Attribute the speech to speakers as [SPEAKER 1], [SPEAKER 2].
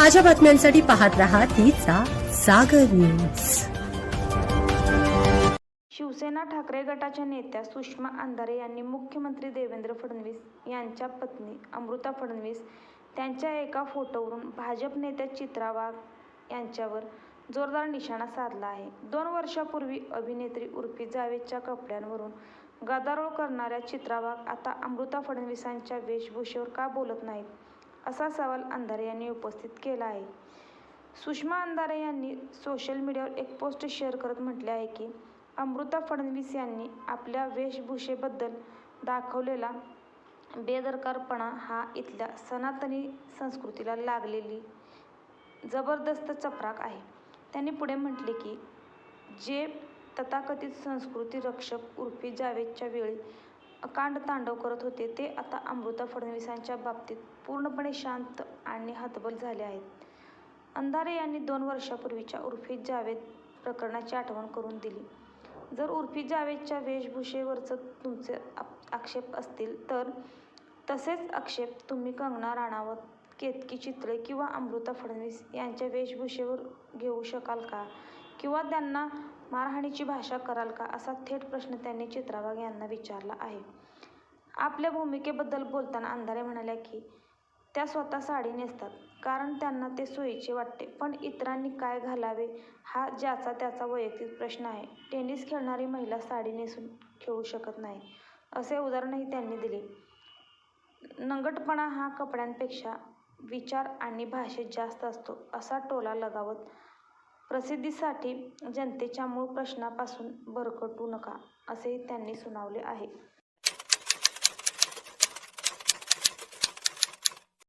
[SPEAKER 1] ताज्या बातम्यांसाठी पाहत राहा तिचा सागर न्यूज.
[SPEAKER 2] शिवसेना ठाकरे गटाच्या नेत्या सुषमा अंधारे यांनी मुख्यमंत्री देवेंद्र फडणवीस यांच्या पत्नी अमृता फडणवीस त्यांच्या एका फोटोवरून भाजप नेत्या चित्रा वाघ यांच्यावर जोरदार निशाणा साधला आहे. दोन वर्षापूर्वी अभिनेत्री उर्फी जावेदच्या कपड्यांवरून गदारोळ करणाऱ्या चित्रा वाघ आता अमृता फडणवीसांच्या वेशभूषेवर का बोलत नाहीत? असा सवाल अंधारे यांनी उपस्थित केला आहे. सुषमा अंधारे यांनी सोशल मीडियावर एक पोस्ट शेअर करत म्हटले आहे की अमृता फडणवीस यांनी आपल्या वेशभूषेबद्दल दाखवलेला बेदरकारपणा हा इथल्या सनातनी संस्कृतीला लागलेली जबरदस्त चपराक आहे. त्यांनी पुढे म्हटले की जे तथाकथित संस्कृती रक्षक उर्फी जावेदच्या वेळी कांडतांडव करत होते. ते आता अमृता फडणवीसांच्या बाबतीत पूर्णपणे शांत आणि हतबल झाले आहेत. अंधारे यांनी दोन वर्षापूर्वीच्या उर्फी जावेद प्रकरणाची आठवण करून दिली. जर उर्फी जावेदच्या वेशभूषेवरचं तुमचे आप- आक्षेप असतील तर तसेच आक्षेप तुम्ही कंगना राणावत केतकी चित्रे किंवा अमृता फडणवीस यांच्या वेशभूषेवर घेऊ शकाल का? किंवा त्यांना मारहाणीची भाषा कराल का असा थेट प्रश्न त्यांनी चित्रावाग यांना विचारला आहे. आपल्या भूमिकेबद्दल बोलताना अंधारे म्हणाल्या की त्या स्वतः साडी नेसतात कारण त्यांना ते सोयीचे वाटते. पण इतरांनी काय घालावे हा ज्याचा त्याचा वैयक्तिक प्रश्न आहे. टेनिस खेळणारी महिला साडी नेसून खेळू शकत नाही असे उदाहरणही त्यांनी दिले. नंगटपणा हा कपड्यांपेक्षा विचार आणि भाषेत जास्त असतो असा टोला लगावत प्रसिद्धीसाठी जनतेच्या मूळ प्रश्नापासून भरकटू नका असेही त्यांनी सुनावले आहे.